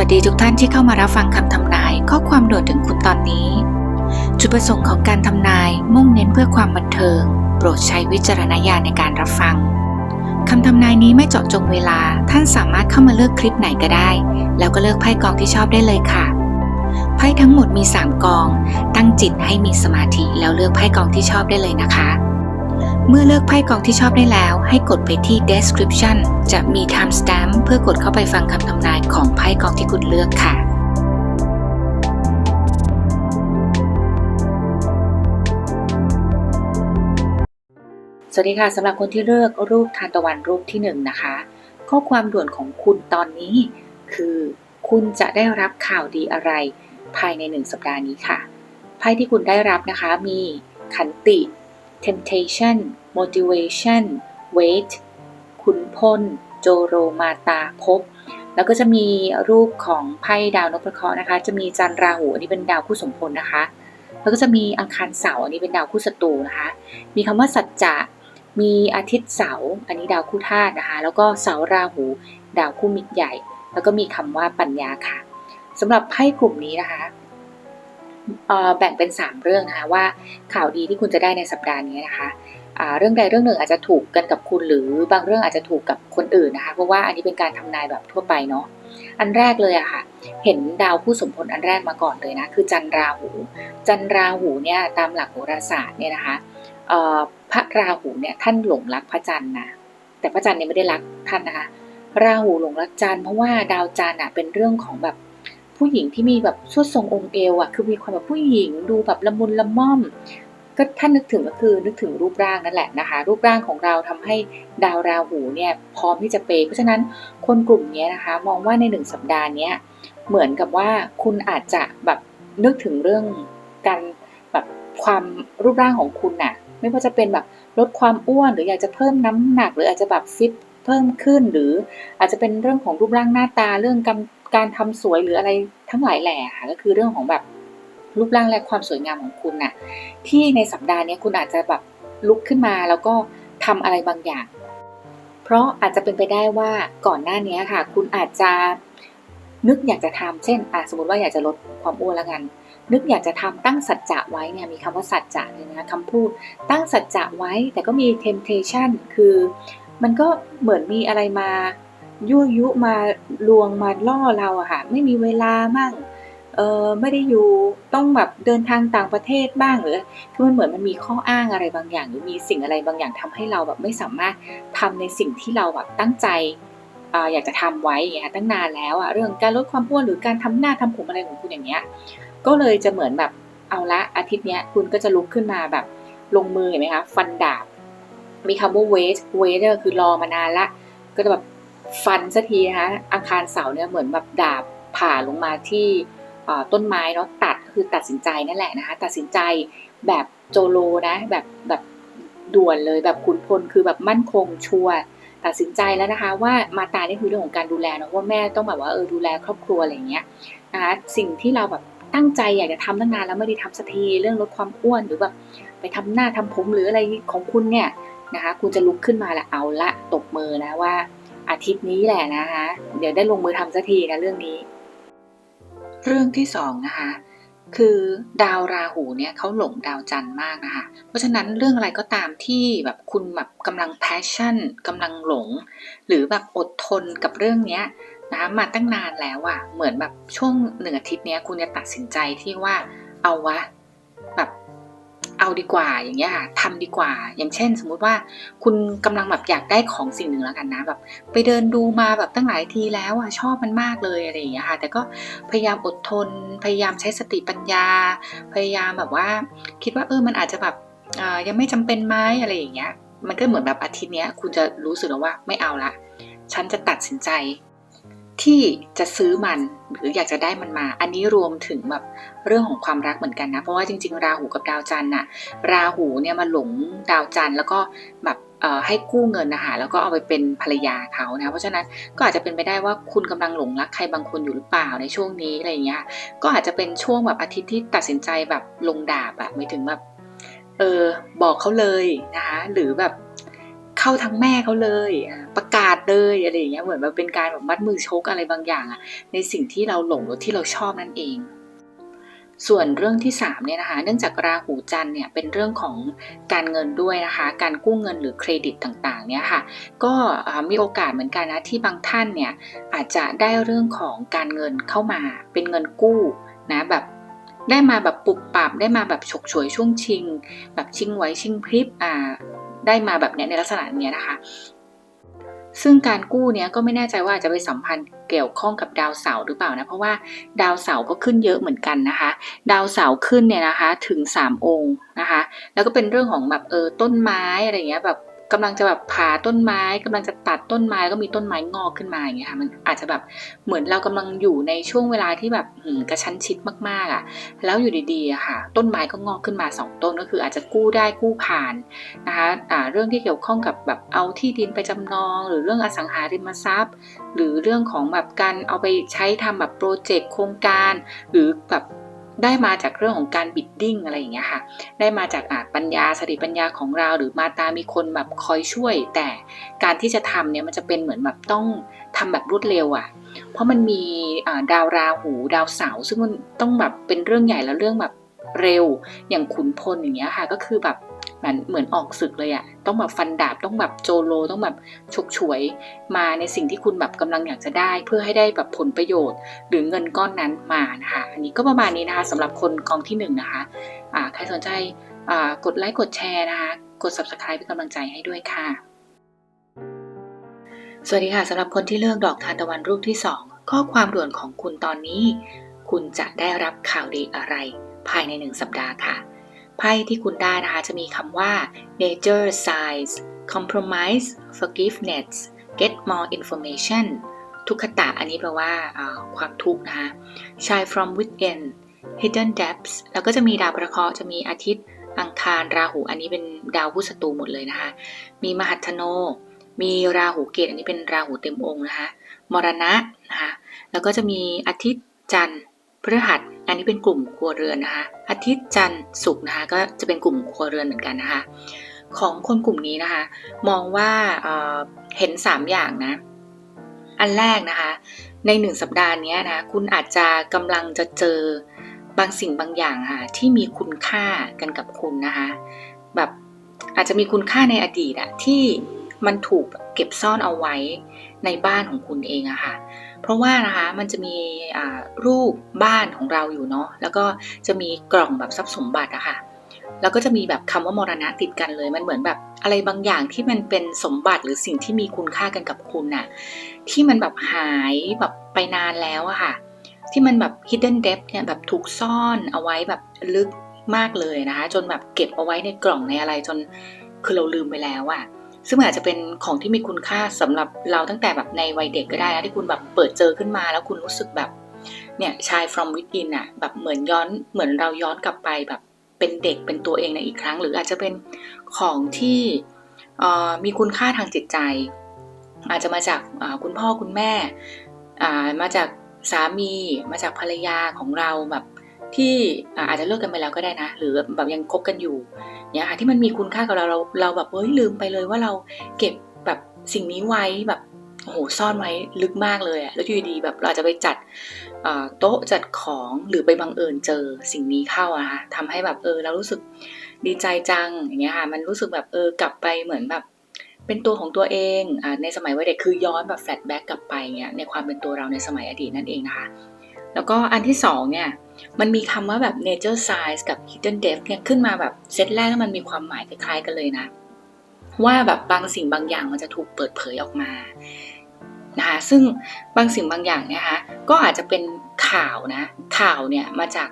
วัสดีทุกท่านที่เข้ามารับฟังคำทำนายข้อความโด่วนถึงคุณตอนนี้ จุดประสงค์ของการทำนายมุ่งเน้นเพื่อความบันเทิง โปรดใช้วิจารณญาณในการรับฟังคำทำนายนี้ไม่เจาะจงเวลา ท่านสามารถเข้ามาเลือกคลิปไหนก็ได้ แล้วก็เลือกไพ่กองที่ชอบได้เลยค่ะ ไพ่ทั้งหมดมี 3 กอง ตั้งจิตให้มีสมาธิแล้วเลือกไพ่กองที่ชอบได้เลยนะคะ เมื่อเลือกไพ่กองที่ชอบได้แล้ว ให้กดไปที่ description จะมี timestamp เพื่อกดเข้าไปฟังคำทำนายของไพ่กองที่คุณเลือกค่ะสวัสดีค่ะสำหรับคนที่เลือกรูปทานตะวันรูปที่หนึ่งนะคะ ข้อความด่วนของคุณตอนนี้ คือคุณจะได้รับข่าวดีอะไร ภายในหนึ่งสัปดาห์นี้ค่ะไพ่ที่คุณได้รับนะคะมีขันติ temptation motivation wait ขุนพล โจโรมาตาภพแล้วก็จะมีรูปของไพ่ดาวนพเคราะห์นะคะ จะมีจันทราหูอันนี้เป็นดาวคู่สมพลนะคะ แล้วก็จะมีอังคารเสาร์อันนี้เป็นดาวคู่ศัตรูนะคะ มีคำว่าสัจจะมีอาทิตย์เสาร์อันนี้ดาวคู่ธาตุนะคะ แล้วก็เสาราหู ดาวคู่มิตรใหญ่ แล้วก็มีคำว่าปัญญาค่ะสำหรับไพ่กลุ่มนี้นะคะ แบ่งเป็น 3 เรื่องนะคะว่าข่าวดีที่คุณจะได้ในสัปดาห์นี้นะคะเรื่องใดเรื่องหนึ่งอาจจะถูกกันกับคุณหรือบางเรื่องอาจจะถูกกับคนอื่นนะคะ เพราะว่าอันนี้เป็นการทำนายแบบทั่วไปเนาะอันแรกเลยอะค่ะ เห็นดาวผู้สมพลอันแรกมาก่อนเลยนะคือจันทราหู จันทราหูเนี่ยตามหลักโหราศาสตร์เนี่ยนะคะพระราหูเนี่ยท่านหลงรักพระจันทร์นะแต่พระจันทร์เนี่ยไม่ได้รักท่านนะคะ ราหูหลงรักจันทร์เพราะว่าดาวจันทร์อะเป็นเรื่องของแบบ ผู้หญิงที่มีแบบสวดทรงองค์เอวอะคือมีความแบบผู้หญิงดูแบบละมุนละม่อม ก็ถ้านึกถึงก็คือนึกถึงรูปร่างนั่นแหละนะคะ รูปร่างของเราทำให้ดาวราหูเนี่ยพร้อมที่จะเปย์เพราะฉะนั้นคนกลุ่มนี้นะคะ มองว่าในหนึ่งสัปดาห์นี้เหมือนกับว่าคุณอาจจะแบบนึกถึงเรื่องการแบบความรูปร่างของคุณน่ะไม่ว่าจะเป็นแบบลดความอ้วนหรืออยากจะเพิ่มน้ำหนัก หรืออาจจะแบบฟิตเพิ่มขึ้นหรืออาจจะเป็นเรื่องของรูปร่างหน้าตาเรื่องการการทำสวยหรืออะไร ทั้งหลายแหล่ค่ะก็คือเรื่องของแบบรูปร่างและความสวยงามของคุณน่ะที่ในสัปดาห์นี้คุณอาจจะแบบลุกขึ้นมาแล้วก็ทำอะไรบางอย่าง เพราะอาจจะเป็นไปได้ว่าก่อนหน้านี้ค่ะ คุณอาจจะนึกอยากจะทำเช่นอสมมติว่าอยากจะลดความอ้วนแล้วกัน นึกอยากจะทำตั้งสัจจะไว้เนี่ยมีคำว่าสัจจะเลยนะคำพูดตั้งสัจจะไว้แต่ก็มี temptation คือ มันก็เหมือนมีอะไรมา ยั่วยุมาลวงมาล่อเราอะค่ะ ไม่มีเวลามั่งเออไม่ได้อยู่ต้องแบบเดินทางต่างประเทศบ้างหรือคือมันเหมือนมันมีข้ออ้างอะไรบางอย่าง หรือมีสิ่งอะไรบางอย่างทำให้เราแบบไม่สามารถทำในสิ่งที่เราแบบตั้งใจอ่าอยากจะทำไว้อย่างเงี้ยตั้งนานแล้วอะเรื่องการลดความอ้วนหรือการทำหน้าทำผมอะไรของคุณอย่างเงี้ยก็เลยจะเหมือนแบบเอาละอาทิตย์เนี้ยคุณก็จะลุกขึ้นมาแบบลงมือเห็นไหมคะฟันดาบมีคำว่า wait wait คือรอมานานละก็จะแบบ ฟันสักทีนะคะอังคารเสาร์เนี่ยเหมือนแบบดาบผ่าลงมาที่ต้นไม้เนาะตัดคือตัดสินใจนั่นแหละนะคะตัดสินใจแบบโจโลนะแบบแบบด่วนเลยแบบขุนพลคือแบบมั่นคงชัวร์ตัดสินใจแล้วนะคะ ว่ามาตรานี่คือเรื่องของการดูแลเนอะว่าแม่ต้องแบบว่าเออดูแลครอบครัวอะไรอย่างเงี้ยนะคะสิ่งที่เราแบบตั้งใจอยากจะทำตั้งนานแล้วไม่ได้ทำสักทีเรื่องลดความอ้วนหรือแบบไปทำหน้าทำผมหรืออะไรของคุณเนี่ยนะคะ คุณจะลุกขึ้นมาละเอาละตบมือนะว่า อาทิตย์นี้แหละนะคะ เดี๋ยวได้ลงมือทำสักทีนะเรื่องนี้ เรื่องที่สองนะคะ คือดาวราหูเนี่ยเขาหลงดาวจันทร์มากนะคะ เพราะฉะนั้นเรื่องอะไรก็ตามที่แบบคุณแบบกำลัง passion กำลังหลง หรือแบบอดทนกับเรื่องเนี้ยนะะมาตั้งนานแล้วอะเหมือนแบบช่วงหนึ่งอาทิตย์เนี้ยคุณจะตัดสินใจที่ว่าเอาวะ เอาดีกว่าอย่างเงี้ยค่ะทำดีกว่า อย่างเช่น สมมุติว่าคุณกำลังแบบอยากได้ของสิ่งหนึ่งแล้วกันนะแบบไปเดินดูมาแบบตั้งหลายทีแล้วอะชอบมันมากเลยอะไรอย่างเงี้ยค่ะแต่ก็พยายามอดทน พยายามใช้สติปัญญา พยายามแบบว่า คิดว่าเออมันอาจจะแบบยังไม่จำเป็นไหมอะไรอย่างเงี้ยมันก็เหมือนแบบอาทิตย์เนี้ยคุณจะรู้สึกแล้วว่าไม่เอาละฉันจะตัดสินใจ ที่จะซื้อมันหรืออยากจะได้มันมา อันนี้รวมถึงแบบเรื่องของความรักเหมือนกันนะ เพราะว่าจริง ๆ ราหูกับดาวจันทร์น่ะ ราหูเนี่ยมาหลงดาวจันทร์แล้วก็แบบให้กู้เงินนะคะแล้วก็เอาไปเป็นภรรยาเขานะ เพราะฉะนั้นก็อาจจะเป็นไปได้ว่าคุณกำลังหลงรักใครบางคนอยู่หรือเปล่าในช่วงนี้อะไรอย่างเงี้ย ก็อาจจะเป็นช่วงแบบอาทิตย์ที่ตัดสินใจแบบลงดาบอะไม่ถึงแบบเออบอกเขาเลยนะคะหรือแบบ เข้าทั้งแม่เขาเลย ประกาศเลยอะไรอย่างเงี้ยเหมือนแบบเป็นการแบบมัดมือชกอะไรบางอย่างอะในสิ่งที่เราหลงหรือที่เราชอบนั่นเอง ส่วนเรื่องที่3เนี่ยนะคะเนื่องจากราหูจันทร์เนี่ยเป็นเรื่องของการเงินด้วยนะคะ การกู้เงินหรือเครดิตต่างๆเนี่ยค่ะ ก็มีโอกาสเหมือนกันนะที่บางท่านเนี่ยอาจจะได้เรื่องของการเงินเข้ามาเป็นเงินกู้นะแบบได้มาแบบปุบปับได้มาแบบฉกฉวยช่วงชิง แบบชิงไหวชิงพริบอ่า ได้มาแบบเนี้ยในลักษณะเนี้ยนะคะ ซึ่งการกู้เนี้ยก็ไม่แน่ใจว่าจจะไปสัมพันธ์เกี่ยวข้องกับดาวเสาร์หรือเปล่านะ เพราะว่าดาวเสาร์ก็ขึ้นเยอะเหมือนกันนะคะ ดาวเสาร์ขึ้นเนี่ยนะคะถึง 3 องค์นะคะ แล้วก็เป็นเรื่องของแบบเออต้นไม้อะไรเงี้ยแบบ กำลังจะแบบผ่าต้นไม้กำลังจะตัดต้นไม้ก็มีต้นไม้งอกขึ้นมาอย่างเงี้ยค่ะมันอาจจะแบบเหมือนเรากำลังอยู่ในช่วงเวลาที่แบบกระชั้นชิดมากๆอะ่ะ แล้วอยู่ดีๆอะค่ะ ต้นไม้ก็งอกขึ้นมาสองต้นก็คืออาจจะกู้ได้กู้ผ่านนะคะอ่าเรื่องที่เกี่ยวข้องกับแบบเอาที่ดินไปจำนอง หรือเรื่องอสังหาริมทรัพย์ หรือเรื่องของแบบการเอาไปใช้ทำแบบโปรเจกต์โครงการ หรือแบบ ได้มาจากเรื่องของการบิดดิ้งอะไรอย่างเงี้ยค่ะ ได้มาจากอาปัญญาสติปัญญาของเรา หรือมาตามีคนแบบคอยช่วย แต่การที่จะทำเนี่ยมันจะเป็นเหมือนแบบต้องทำแบบรวดเร็วอะ่ะ เพราะมันมีดาวราหูดาวเสาซึ่งมันต้องแบบเป็นเรื่องใหญ่แล้วเรื่องแบบเร็วอย่างขุนพลอย่างเงี้ยค่ะ ก็คือแบบ เหมือนเหมือนออกศึกเลยอะต้องแบบฟันดาบต้องแบบโจโลต้องแบบฉกฉวยมาในสิ่งที่คุณแบบกำลังอยากจะได้ เพื่อให้ได้แบบผลประโยชน์ หรือเงินก้อนนั้นมานะคะอันนี้ก็ประมาณนี้นะคะสำหรับคนกองที่หนึ่งนะคะอ่าใครสนใจกดไลค์กดแชร์นะคะกด subscribe เป็นกำลังใจให้ด้วยค่ะ สวัสดีค่ะสำหรับคนที่เลือกดอกทานตะวันรูปที่ 2 ข้อความด่วนของคุณตอนนี้ คุณจะได้รับข่าวดีอะไร ภายในหนึ่งสัปดาห์ค่ะ ไพ่ที่คุณได้นะคะ จะมีคำว่า nature size compromise forgiveness get more information ทุกขตะอันนี้แปลว่าความทุกข์นะคะ shine from within hidden depths แล้วก็จะมีดาวประเคราะห์จะมีอาทิตย์อังคารราหูอันนี้เป็นดาวผู้ศัตรูหมดเลยนะคะ มีมหัทโน มีราหูเกตอันนี้เป็นราหูเต็มองค์นะคะ มรณะนะคะ แล้วก็จะมีอาทิตย์จันทร์ พฤหัส อันนี้เป็นกลุ่มครัวเรือนนะคะ อาทิตย์จันทร์ศุกร์นะคะก็จะเป็นกลุ่มครัวเรือนเหมือนกันนะคะ ของคนกลุ่มนี้นะคะ มองว่าเเห็น 3 อย่างนะ อันแรกนะคะ ในหนึ่งสัปดาห์นี้นะ คุณอาจจะกำลังจะเจอบางสิ่งบางอย่างค่ะที่มีคุณค่ากันกับคุณนะคะ แบบอาจจะมีคุณค่าในอดีตอะที่ มันถูกเก็บซ่อนเอาไว้ในบ้านของคุณเองอะค่ะ เพราะว่านะคะมันจะมีรูปบ้านของเราอยู่เนาะแล้วก็จะมีกล่องแบบทรัพย์สมบัติอะค่ะแล้วก็จะมีแบบคำว่ามรณะติดกันเลย มันเหมือนแบบอะไรบางอย่างที่มันเป็นสมบัติหรือสิ่งที่มีคุณค่ากันกับคุณน่ะ ที่มันแบบหายแบบไปนานแล้วอะค่ะ ที่มันแบบ hidden depth เนี่ยแบบถูกซ่อนเอาไว้แบบลึกมากเลยนะคะ จนแบบเก็บเอาไว้ในกล่องในอะไรจนคือเราลืมไปแล้วอะ ซึ่งอาจจะเป็นของที่มีคุณค่าสำหรับเราตั้งแต่แบบในวัยเด็กก็ได้นะที่คุณแบบเปิดเจอขึ้นมาแล้วคุณรู้สึกแบบเนี่ยชาย from within อะแบบเหมือนย้อนเหมือนเราย้อนกลับไปแบบเป็นเด็กเป็นตัวเองในอีกครั้ง หรืออาจจะเป็นของที่มีคุณค่าทางจิตใจ อาจจะมาจากคุณพ่อคุณแม่มาจากสามีมาจากภรรยาของเราแบบที่อาจจะเลิกกันไปแล้วก็ได้นะ หรือแบบยังคบกันอยู่ เนี่ยค่ะที่มันมีคุณค่ากับเราเราเราแบบเฮ้ยลืมไปเลยว่าเราเก็บแบบสิ่งนี้ไว้แบบโอ้โหซ่อนไว้ลึกมากเลยอะแล้วอยู่ดีๆแบบเราจะไปจัดโต๊ะจัดของหรือไปบังเอิญเจอสิ่งนี้เข้าอะค่ะทำให้แบบเออเรารู้สึกดีใจจังอย่างเงี้ยค่ะมันรู้สึกแบบเออกลับไปเหมือนแบบเป็นตัวของตัวเองอาในสมัยวัยเด็กคือย้อนแบบแฟลชแบ็กกลับไปเงี้ยในความเป็นตัวเราในสมัยอดีตนั่นเองนะคะ แล้วก็อันที่สองเนี่ย มันมีคำว่าแบบ nature size กับ hidden depth เนี่ยขึ้นมาแบบเซตแรกมันมีความหมายคล้ายๆกันเลยนะ ว่าแบบบางสิ่งบางอย่างมันจะถูกเปิดเผยออกมานะคะซึ่งบางสิ่งบางอย่างเนี่ยนะคะก็อาจจะเป็นข่าวนะ ข่าวเนี่ยมาจาก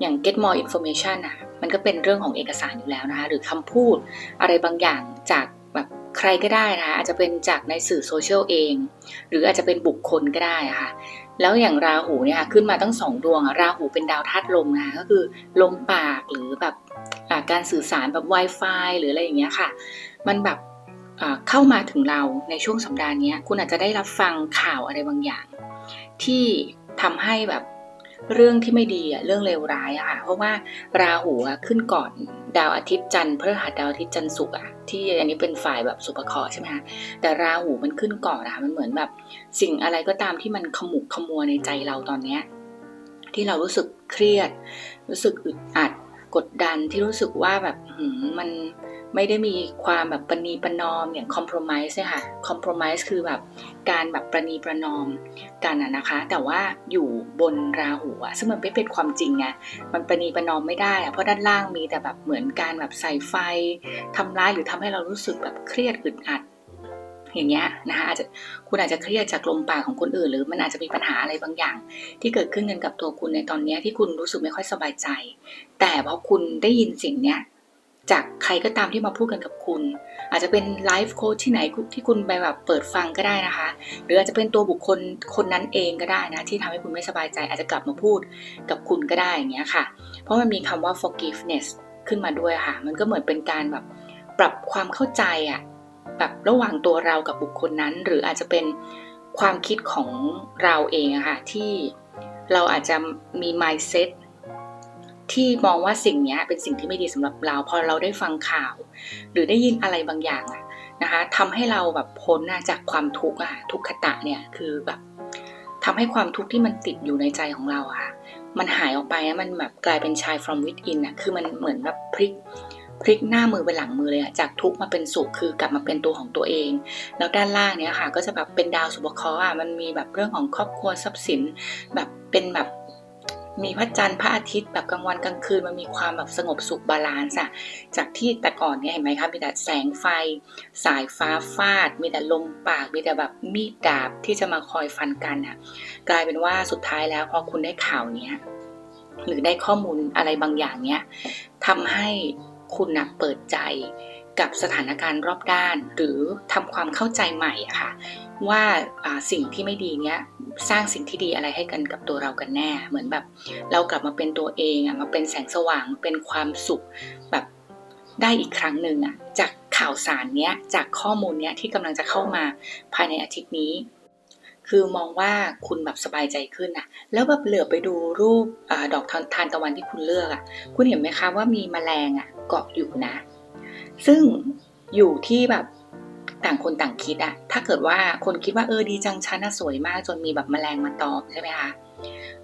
อย่าง get more information อะมันก็เป็นเรื่องของเอกสารอยู่แล้วนะคะหรือคำพูดอะไรบางอย่างจากแบบใครก็ได้นะคะอาจจะเป็นจากในสื่อโซเชียลเอง หรืออาจจะเป็นบุคคลก็ได้ะค่ะ แล้วอย่างราหูเนี่ยค่ะขึ้นมาตั้งสองดวงอะราหูเป็นดาวธาตุลมนะก็คือลมปากหรือแบบการสื่อสารแบบ Wi-Fi หรืออะไรอย่างเงี้ยค่ะ มันแบบเข้ามาถึงเราในช่วงสัปดาห์นี้คุณอาจจะได้รับฟังข่าวอะไรบางอย่าง ที่ทำให้แบบ เรื่องที่ไม่ดีอะเรื่องเลวร้ายอะค่ะเพราะว่าราหูอะขึ้นก่อนดาวอาทิตย์จันทร์พฤหัสดาวอาทิตย์จันทร์ศุกร์อะที่อันนี้เป็นฝ่ายแบบสุภเคราะห์ใช่ไหมคะแต่ราหูมันขึ้นก่อนนะคะมันเหมือนแบบสิ่งอะไรก็ตามที่มันขมุกขมัวในใจเราตอนเนี้ยที่เรารู้สึกเครียด รู้สึกอึดอัด กดดันที่รู้สึกว่าแบบมันไม่ได้มีความแบบประนีประนอมอย่างคอม p r o m i s e เนี่ยค่ะคอม p r o m i s e คือแบบการแบบประนีประนอมกันอะนะคะ แต่ว่าอยู่บนราหูอะซึ่งมันไม่เป็นความจริงไงมันประนีประนอมไม่ได้อะเพราะด้านล่างมีแต่แบบเหมือนการแบบใส่ไฟทำร้ายหรือทำให้เรารู้สึกแบบเครียดอึดอัด อย่างเงี้ยนะคะอาจจะคุณอาจจะเครียดจากลมปากของคนอื่น หรือมันอาจจะมีปัญหาอะไรบางอย่าง ที่เกิดขึ้นกันกับตัวคุณในตอนนี้ที่คุณรู้สึกไม่ค่อยสบายใจ แต่พอคุณได้ยินสิ่งเนี้ยจากใครก็ตามที่มาพูดกันกับคุณ อาจจะเป็นไลฟ์โค้ชที่ไหนที่คุณไปแบบเปิดฟังก็ได้นะคะ หรืออาจจะเป็นตัวบุคคลคนนั้นเองก็ได้นะ ที่ทำให้คุณไม่สบายใจ อาจจะกลับมาพูดกับคุณก็ได้อย่างเงี้ยค่ะ เพราะมันมีคำว่า forgiveness ขึ้นมาด้วยค่ะ มันก็เหมือนเป็นการแบบปรับความเข้าใจอะ แบบระหว่างตัวเรากับบุคคลนั้น หรืออาจจะเป็นความคิดของเราเองอะค่ะที่เราอาจจะมี mindset ที่มองว่าสิ่งนี้เป็นสิ่งที่ไม่ดีสำหรับเรา พอเราได้ฟังข่าว หรือได้ยินอะไรบางอย่างอะนะคะทำให้เราแบบพ้นจากความทุกข์อะทุกขตะเนี่ยคือแบบทำให้ความทุกข์ที่มันติดอยู่ในใจของเราอะค่ะมันหายออกไปมันแบบกลายเป็นชาย from within อะคือมันเหมือนแบบพลิก พลิกหน้ามือไปหลังมือเลยอะจากทุกมาเป็นสุขคือกลับมาเป็นตัวของตัวเอง แล้วด้านล่างเนี่ยค่ะ ก็จะแบบเป็นดาวสุภเคราะห์อะมันมีแบบเรื่องของครอบครัวทรัพย์สิน แบบเป็นแบบมีพระจันทร์พระอาทิตย์แบบกลางวันกลางคืนมันมีความแบบสงบสุขบาลานซ์อะจากที่แต่ก่อนเนี่ยเห็นไหมคะมีแต่แสงไฟ สายฟ้าฟาด มีแต่ลมปาก มีแต่แบบมีดดาบที่จะมาคอยฟันกันอะกลายเป็นว่าสุดท้ายแล้วพอคุณได้ข่าวเนี้ยหรือได้ข้อมูลอะไรบางอย่างเนี้ยทำให้ คุณนะเปิดใจกับสถานการณ์รอบด้าน หรือทำความเข้าใจใหม่อะค่ะว่าสิ่งที่ไม่ดีเนี้ยสร้างสิ่งที่ดีอะไรให้กันกับตัวเรากันแน่ เหมือนแบบเรากลับมาเป็นตัวเองอะมาเป็นแสงสว่างเป็นความสุขแบบได้อีกครั้งหนึ่งอะจากข่าวสารเนี้ยจากข้อมูลเนี้ยที่กำลังจะเข้ามาภายในอาทิตย์นี้ คือมองว่าคุณแบบสบายใจขึ้นอะแล้วแบบเหลือไปดูรูปอดอกทานตะวันที่คุณเลือกอะคุณเห็นไหมคะว่ามีแมลงอะ กาะอยู่นะ ซึ่งอยู่ที่แบบต่างคนต่างคิดอะถ้าเกิดว่าคนคิดว่าเออดีจังฉันน่ะสวยมากจนมีแบบแมลงมาตอมใช่ไหมคะ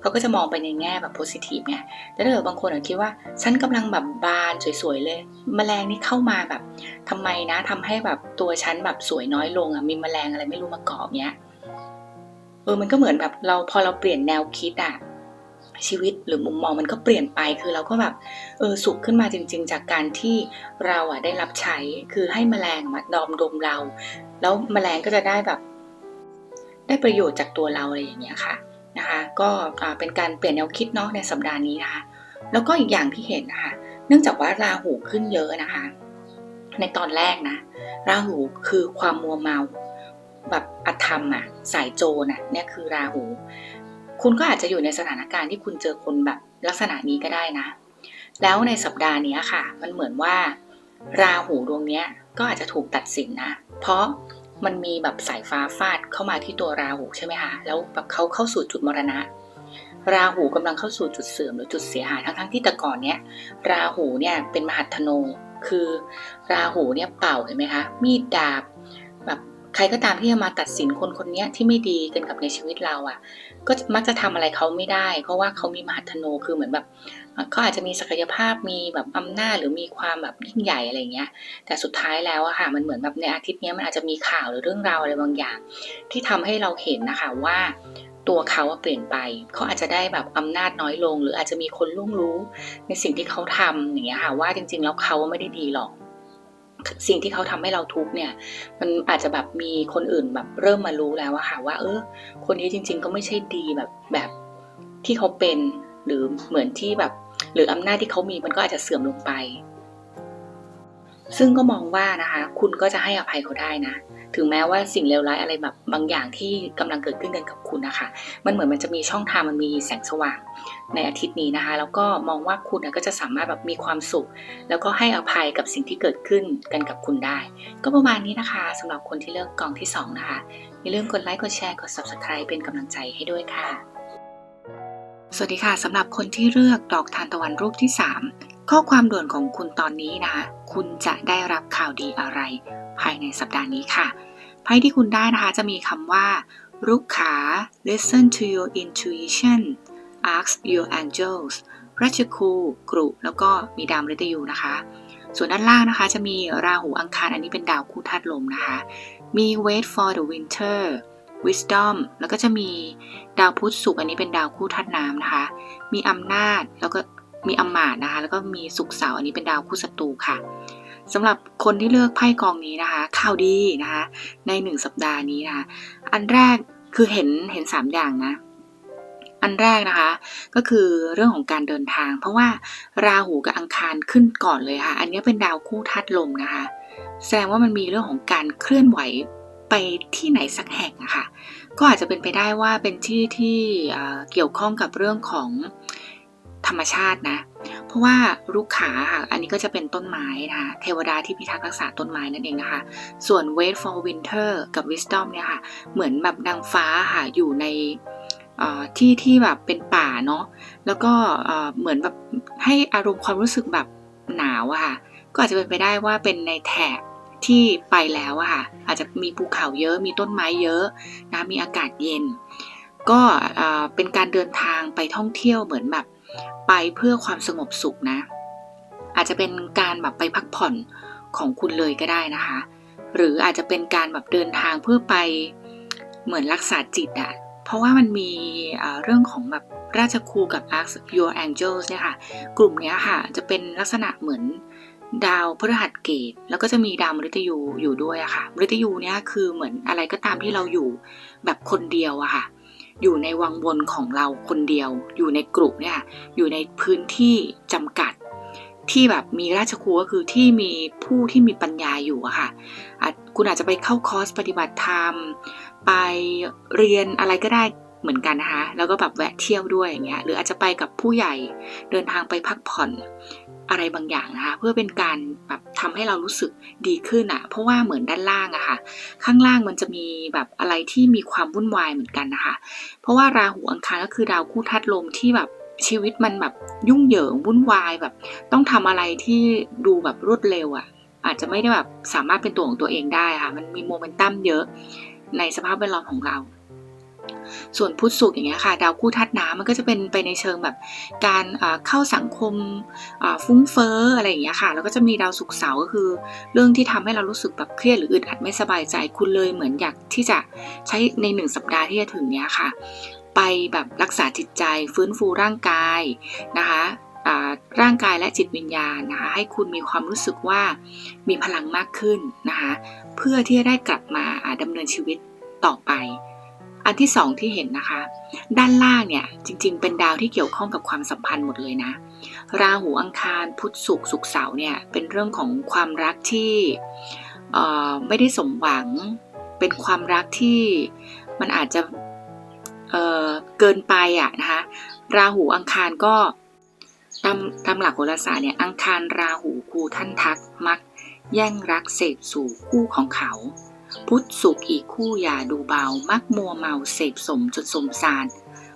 เขาก็จะมองไปในแง่แบบโพสิทีฟไงแต่ถ้าเกิดบางคนคิดว่า ฉันกำลังแบบบานสวยๆเลย แมลงนี่เข้ามาแบบทำไมนะทำให้แบบตัวฉันแบบสวยน้อยลงอะมีแมลงอะไรไม่รู้มาเกาะเนี้ย เออมันก็เหมือนแบบเราพอเราเปลี่ยนแนวคิดอะ ชีวิตหรือมุมมองมันก็เปลี่ยนไปคือเราก็แบบเออสุขขึ้นมาจริง ๆ จากการที่เราอะได้รับใช้คือให้แมลงมาดอมดมเรา แล้วแมลงก็จะได้แบบ ได้ประโยชน์จากตัวเราอะไรอย่างเงี้ยค่ะนะคะ ก็เป็นการเปลี่ยนแนวคิดเนาะในสัปดาห์นี้นะคะแล้วก็อีกอย่างที่เห็นนะคะเนื่องจากว่าราหูขึ้นเยอะนะคะ ในตอนแรกนะ ราหูคือความมัวเมาแบบอธรรมอะสายโจรอะเนี่ยคือราหู คุณก็อาจจะอยู่ในสถานการณ์ที่คุณเจอคนแบบลักษณะนี้ก็ได้นะ แล้วในสัปดาห์นี้ค่ะ มันเหมือนว่า ราหูดวงนี้ก็อาจจะถูกตัดสินนะ เพราะมันมีแบบสายฟ้าฟาดเข้ามาที่ตัวราหูใช่ไหมคะแล้วแบบเขาเข้าสู่จุดมรณะ ราหูกำลังเข้าสู่จุดเสื่อมหรือจุดเสียหายทั้งๆที่แต่ก่อนเนี้ยราหูเนี่ยเป็นมหัตโนคือ ราหูเนี่ยเป่าเห็นไหมคะมีดดาบแบบ ใครก็ตามที่จะมาตัดสินคนคนนี้ที่ไม่ดีกันกับในชีวิตเราอะ่ะ ก็มักจะทำอะไรเขาไม่ได้ เพราะว่าเขามีมหัตโนคือเหมือนแบบเขาอาจจะมีศักยภาพมีแบบอำนาจหรือมีความแบบยิ่งใหญ่อะไรเงี้ย แต่สุดท้ายแล้วอะค่ะมันเหมือนแบบในอาทิตย์นี้มันอาจจะมีข่าวหรือเรื่องราวอะไรบางอย่าง ที่ทำให้เราเห็นนะคะว่าตัวเขาเปลี่ยนไป เขาอาจจะได้แบบอำนาจน้อยลง หรืออาจจะมีคนล่วงรู้ในสิ่งที่เขาทำอย่างเงี้ยค่ะว่าจริงๆแล้วเขาไม่ได้ดีหรอก สิ่งที่เขาทำให้เราทุกเนี่ย มันอาจจะแบบมีคนอื่นแบบเริ่มมารู้แล้วว่าค่ะว่า เออ คนนี้จริง ๆ ก็ไม่ใช่ดีแบบแบบที่เขาเป็นหรือเหมือนที่แบบ หรืออำนาจที่เขามีมันก็อาจจะเสื่อมลงไป ซึ่งก็มองว่านะคะ คุณก็จะให้อภัยเขาได้นะ ถึงแม้ว่าสิ่งเลวร้ายอะไรแบบบางอย่างที่กำลังเกิดขึ้นกันกับคุณนะคะ มันเหมือนมันจะมีช่องทางมันมีแสงสว่างในอาทิตย์นี้นะคะ แล้วก็มองว่าคุณก็จะสามารถแบบมีความสุข แล้วก็ให้อภัยกับสิ่งที่เกิดขึ้นกันกับคุณได้ ก็ประมาณนี้นะคะสำหรับคนที่เลือกกองที่ 2 นะคะอย่าลืมกดไลค์กดแชร์กด subscribe เป็นกำลังใจให้ด้วยค่ะ สวัสดีค่ะสำหรับคนที่เลือกดอกทานตะวันรูปที่ 3ข้อความด่วนของคุณตอนนี้นะคะ คุณจะได้รับข่าวดีอะไร ภายในสัปดาห์นี้ค่ะ ไพ่ที่คุณได้นะคะจะมีคำว่าลูกขา listen to your intuition ask your angels พราชคูกรุ แล้วก็มีดาวมฤตยูนะคะ ส่วนด้านล่างนะคะ จะมีราหูอังคาร อันนี้เป็นดาวคู่ธาตุลมนะคะ มี wait for the winter wisdom แล้วก็จะมีดาวพุธศุกร์อันนี้เป็นดาวคู่ธาตุน้ำนะคะ มีอำนาจแล้วก็มีอำมาตนะคะ แล้วก็มีศุกร์เสาร์อันนี้เป็นดาวคู่ศัตรูค่ะ สำหรับคนที่เลือกไพ่กองนี้นะคะข่าวดีนะคะในหนึ่งสัปดาห์นี้นะคะอันแรกคือเห็นเห็นสามอย่างนะ อันแรกนะคะ ก็คือเรื่องของการเดินทาง เพราะว่าราหูกับอังคารขึ้นก่อนเลยค่ะ อันนี้เป็นดาวคู่ธาตุลมนะคะ แสดงว่ามันมีเรื่องของการเคลื่อนไหวไปที่ไหนสักแห่งอะคะก็อาจจะเป็นไปได้ว่าเป็นที่ที่เกี่ยวข้องกับเรื่องของ ธรรมชาตินะ เพราะว่าลูกขาค่ะ อันนี้ก็จะเป็นต้นไม้นะคะเทวดาที่พิทักษ์รักษาต้นไม้นั่นเองนะคะ ส่วน wait for winter กับ wisdom เนี่ยค่ะ เหมือนแบบนางฟ้าค่ะ อยู่ในที่ที่แบบเป็นป่าเนาะ แล้วก็เหมือนแบบให้อารมณ์ความรู้สึกแบบหนาวอะค่ะ ก็อาจจะเป็นไปได้ว่าเป็นในแถบที่ไปแล้วอะค่ะ อาจจะมีภูเขาเยอะ มีต้นไม้เยอะนะ มีอากาศเย็น ก็เป็นการเดินทางไปท่องเที่ยวเหมือนแบบ ไปเพื่อความสงบสุขนะ อาจจะเป็นการแบบไปพักผ่อนของคุณเลยก็ได้นะคะ หรืออาจจะเป็นการแบบเดินทางเพื่อไปเหมือนรักษาจิตอะเพราะว่ามันมีเรื่องของแบบราชครูกับ Ask Your Angels เนี่ยค่ะ กลุ่มนี้ค่ะจะเป็นลักษณะเหมือนดาวพฤหัสเกต แล้วก็จะมีดาวมฤตยูอยู่ด้วยอะค่ะมฤตยูเนี่ยคือเหมือนอะไรก็ตามที่เราอยู่แบบคนเดียวอะค่ะ อยู่ในวังวนของเราคนเดียว อยู่ในกลุ่มเนี่ยอยู่ในพื้นที่จำกัด ที่แบบมีราชครูก็คือที่มีผู้ที่มีปัญญาอยู่อะค่ะคุณอาจจะไปเข้าคอร์สปฏิบัติธรรม ไปเรียนอะไรก็ได้เหมือนกันนะคะ แล้วก็แบบแวะเที่ยวด้วยอย่างเงี้ยหรืออาจจะไปกับผู้ใหญ่เดินทางไปพักผ่อน อะไรบางอย่างนะคะ เพื่อเป็นการแบบทำให้เรารู้สึกดีขึ้นอะเพราะว่าเหมือนด้านล่างอะคะ่ะ ข้างล่างมันจะมีแบบอะไรที่มีความวุ่นวายเหมือนกันนะคะ เพราะว่าราหูอังคารก็คือดาวคู่ทัดลมที่แบบชีวิตมันแบบยุ่งเหยิงวุ่นวายแบบ ต้องทำอะไรที่ดูแบบรวดเร็วอะ่ะ อาจจะไม่ได้แบบสามารถเป็นตัวของตัวเองได้ค่ะ มันมีโมเมนตัมเยอะในสภาพแวดล้อมของเรา ส่วนพุทธสุขอย่างเงี้ยค่ะ ดาวคู่ธาตุน้ำมันก็จะเป็นไปในเชิงแบบการเข้าสังคมฟุ้งเฟ้ออะไรอย่างเงี้ยค่ะ แล้วก็จะมีดาวศุกร์เสาร์ก็คือ เรื่องที่ทำให้เรารู้สึกแบบเครียดหรืออึดอัดไม่สบายใจคุณเลยเหมือนอยากที่จะใช้ในหนึ่งสัปดาห์ที่จะถึงเนี้ยค่ะ ไปแบบรักษาจิตใจฟื้นฟูร่างกายนะคะร่างกายและจิตวิญญาณนะคะให้คุณมีความรู้สึกว่ามีพลังมากขึ้นนะคะเพื่อที่จะได้กลับมาดำเนินชีวิตต่อไป อันที่สองที่เห็นนะคะ ด้านล่างเนี่ยจริงๆ เป็นดาวที่เกี่ยวข้องกับความสัมพันธ์หมดเลยนะ ราหูอังคารพุธศุกร์ศุกร์เสาร์เนี่ยเป็นเรื่องของความรักที่ไม่ได้สมหวัง เป็นความรักที่มันอาจจะเเกินไปอะนะคะราหูอังคารก็ตามตามหลักโหราศาสตร์เนี่ยอังคารราหูคูท่านทักมัก แย่งรักเสพสู่คู่ของเขา พุทธสุขอีกคู่อย่าดูเบา มักมัวเมาเสพสมจนสมสาร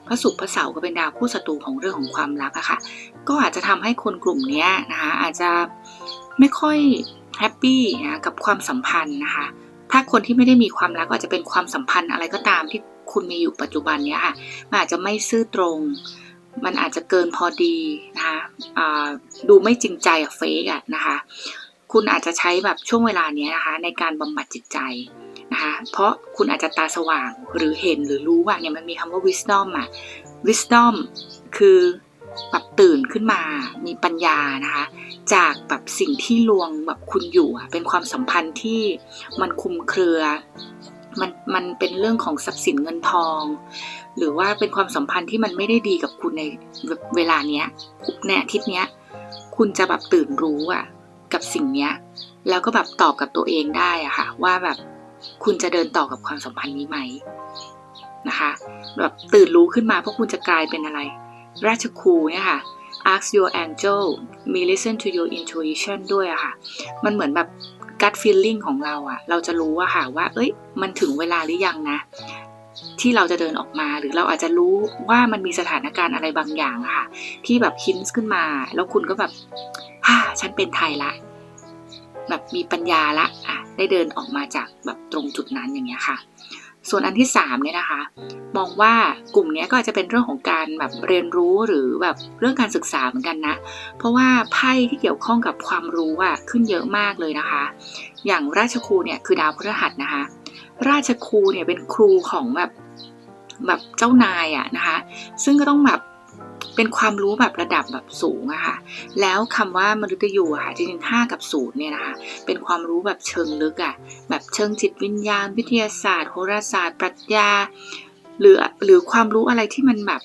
พระศุกร์พระเสาก็เป็นดาวคู่ศัตรูของเรื่องของความรักอะค่ะ ก็อาจจะทำให้คนกลุ่มนี้นะคะอาจจะไม่ค่อยแฮปปี้นะกับความสัมพันธ์นะคะ ถ้าคนที่ไม่ได้มีความรักก็อาจจะเป็นความสัมพันธ์อะไรก็ตามที่คุณมีอยู่ปัจจุบันเนี้ยค่ะ มันอาจจะไม่ซื่อตรง มันอาจจะเกินพอดีนะคะดูไม่จริงใจอะเฟกอะนะคะ คุณอาจจะใช้แบบช่วงเวลานี้นะคะในการบำบัดจิตใจนะคะเพราะคุณอาจจะตาสว่างหรือเห็นหรือรู้ว่าเนี่ยมันมีคำว่า wisdom อะ wisdom คือแบบตื่นขึ้นมามีปัญญานะคะจากแบบสิ่งที่ลวงแบบคุณอยู่เป็นความสัมพันธ์ที่มันคุมเครือมันมันเป็นเรื่องของทรัพย์สินเงินทอง หรือว่าเป็นความสัมพันธ์ที่มันไม่ได้ดีกับคุณในเวลาเนี้ยในอาทิตย์เนี้ย คุณจะแบบตื่นรู้อะ กับสิ่งเนี้ย แล้วก็แบบตอบกับตัวเองได้อะค่ะ ว่าแบบคุณจะเดินต่อกับความสัมพันธ์นี้ไหมนะคะแบบตื่นรู้ขึ้นมาเพราะคุณจะกลายเป็นอะไร ราชครูเนี่ยค่ะ ask your angel มี listen to your intuition ด้วยอะค่ะ มันเหมือนแบบ gut feeling ของเราอะเราจะรู้อะค่ะว่า เอ้ย มันถึงเวลาหรือยังนะ ที่เราจะเดินออกมา หรือเราอาจจะรู้ว่ามันมีสถานการณ์อะไรบางอย่างค่ะ ที่แบบฮินส์ขึ้นมา แล้วคุณก็แบบฮ่าฉันเป็นไทยละ แบบมีปัญญาละอะได้เดินออกมาจากแบบตรงจุดนั้นอย่างเงี้ยค่ะ ส่วนอันที่สามเนี่ยนะคะ มองว่ากลุ่มนี้ก็อาจจะเป็นเรื่องของการแบบเรียนรู้หรือแบบเรื่องการศึกษาเหมือนกันนะ เพราะว่าไพ่ที่เกี่ยวข้องกับความรู้อะขึ้นเยอะมากเลยนะคะ อย่างราชครูเนี่ยคือดาวพฤหัสนะคะ ราชครูเนี่ยเป็นครูของแบบแบบเจ้านายอะนะคะ ซึ่งก็ต้องแบบเป็นความรู้แบบระดับแบบสูงอะค่ะ แล้วคำว่ามฤตยูอะค่ะจริงๆห้ากับศูนย์เนี่ยนะคะ เป็นความรู้แบบเชิงลึกอะแบบเชิงจิตวิญญาณ วิทยาศาสตร์ โหราศาสตร์ ปรัชญา หรือหรือความรู้อะไรที่มันแบบ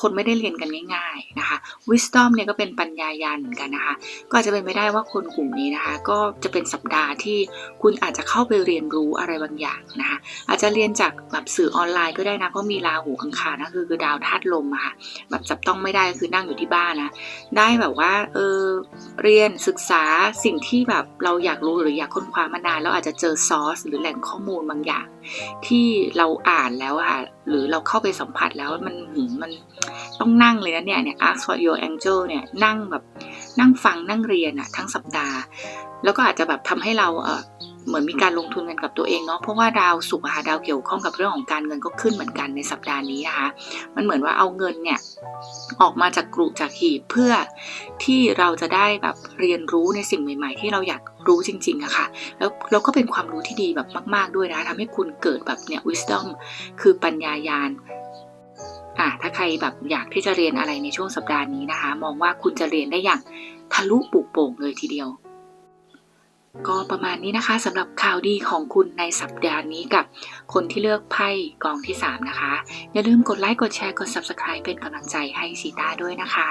คนไม่ได้เรียนกันง่ายๆนะคะ wisdom เนี่ยก็เป็นปัญญายาเหมือนกันนะคะ ก็อาจจะเป็นไม่ได้ว่าคนกลุ่มนี้นะคะ ก็จะเป็นสัปดาห์ที่คุณอาจจะเข้าไปเรียนรู้อะไรบางอย่างนะคะ อาจจะเรียนจากแบบสื่อออนไลน์ก็ได้นะ เพราะมีราหูอังคารนะคือคือดาวธาตุลมอะค่ะ แบบจับต้องไม่ได้ก็คือนั่งอยู่ที่บ้านนะ ได้แบบว่าเออเรียนศึกษาสิ่งที่แบบเราอยากรู้หรืออยากค้นคว้ามานานแล้วอาจจะเจอซอสหรือแหล่งข้อมูลบางอย่าง ที่เราอ่านแล้วค่ะหรือเราเข้าไปสัมผัสแล้วมันหืมมันต้องนั่งเลยนะเนี่ยเนี่ย ask for your angel เนี่ยนั่งแบบนั่งฟังนั่งเรียนอะทั้งสัปดาห์ แล้วก็อาจจะแบบทำให้เราเออ เหมือนมีการลงทุนกันกับตัวเองเนาะเพราะว่าดาวศุกร์อะค่ะดาวเกี่ยวข้องกับเรื่องของการเงินก็ขึ้นเหมือนกันในสัปดาห์นี้นะคะมันเหมือนว่าเอาเงินเนี่ยออกมาจากกรุจากหีบเพื่อที่เราจะได้แบบเรียนรู้ในสิ่งใหม่ ๆ ที่เราอยากรู้จริงๆอะค่ะ แล้วแล้วก็เป็นความรู้ที่ดีแบบมาก ๆด้วยนะทำให้คุณเกิดแบบเนี่ย wisdom คือปัญญายาณอะถ้าใครแบบอยากที่จะเรียนอะไรในช่วงสัปดาห์นี้นะคะ มองว่าคุณจะเรียนได้อย่างทะลุปุโป่งเลยทีเดียว ก็ประมาณนี้นะคะสำหรับข่าวดีของคุณในสัปดาห์นี้กับคนที่เลือกไพ่กองที่ 3 นะคะ อย่าลืมกดไลค์กดแชร์กด Subscribe เป็นกำลังใจให้ชีต้าด้วยนะคะ